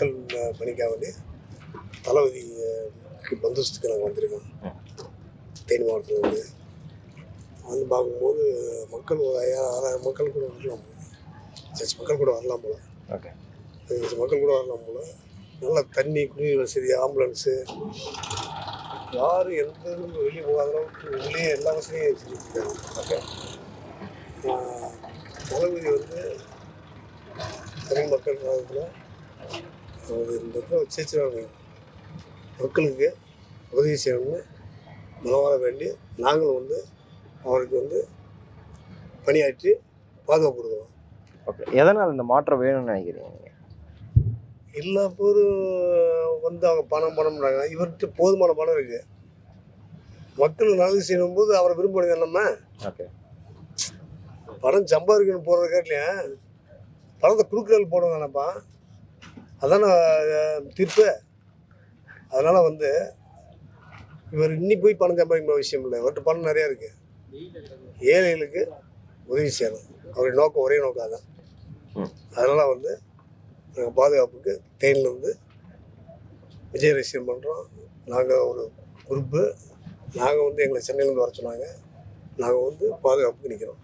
மக்கள் அஹ், பணிக்காக வேண்டி தளபதி பந்தோஸ்துக்கு நாங்கள் வந்திருக்கோம். தேனி மாவட்டத்தில் வந்து வந்து பார்க்கும்போது மக்கள் ஒரு ஆறாயிரம் மக்கள் கூட வரலாம் சரி மக்கள் கூட வரலாம் போல. ஓகே. மக்கள் கூட வரலாம் போல. நல்ல தண்ணி குடிநீர் வசதி ஆம்புலன்ஸு. யாரும் எந்த வெளியே போகாத அளவுக்கு உள்ளே எல்லா வசதியும் செஞ்சுருக்காங்க ஓகே. தளபதி வந்து தமிழ் மக்கள் காலத்தில் வச்சிருக்காங்க மக்களுக்கு உதவி செய்யணும்னு மனவார வேண்டி நாங்களும் வந்து அவருக்கு வந்து பணியாற்றி பாதுகாப்பு கொடுக்குறோம் ஓகே. எதனால் இந்த மாற்றம் வேணும்னு நினைக்கிறீங்க எல்லா பேரும் வந்து அவங்க பணம் பணம்ன்றாங்க இவர்கிட்ட போதுமான பணம் இருக்கு. மக்கள் நல்லது செய்யும் போது அவரை விரும்புறது நம்ம? ஓகே. பணம் சம்பாதிக்கணும் போடுறது காட்டிலையும் பணத்தை குழுக்கள் போட வேணாப்பா அதான தீர்ப்பு. அதனால் வந்து இவர் இன்னி போய் பணம் சம்பாதிக்கணும் அவசியம் இல்லை. இவர்கிட்ட பணம் நிறையா இருக்குது ஏழைகளுக்கு உதவி செய்யணும். அவருடைய நோக்கம் ஒரே நோக்கம் தான். அதனால் வந்து நாங்கள் பாதுகாப்புக்கு தேனில் வந்து விஜய் ரசிகர் பண்ணுறோம் நாங்கள் ஒரு குரூப்பு. நாங்கள் வந்து எங்களை சென்னையிலேருந்து வர சொன்னாங்க. நாங்கள் வந்து பாதுகாப்புக்கு நிற்கிறோம்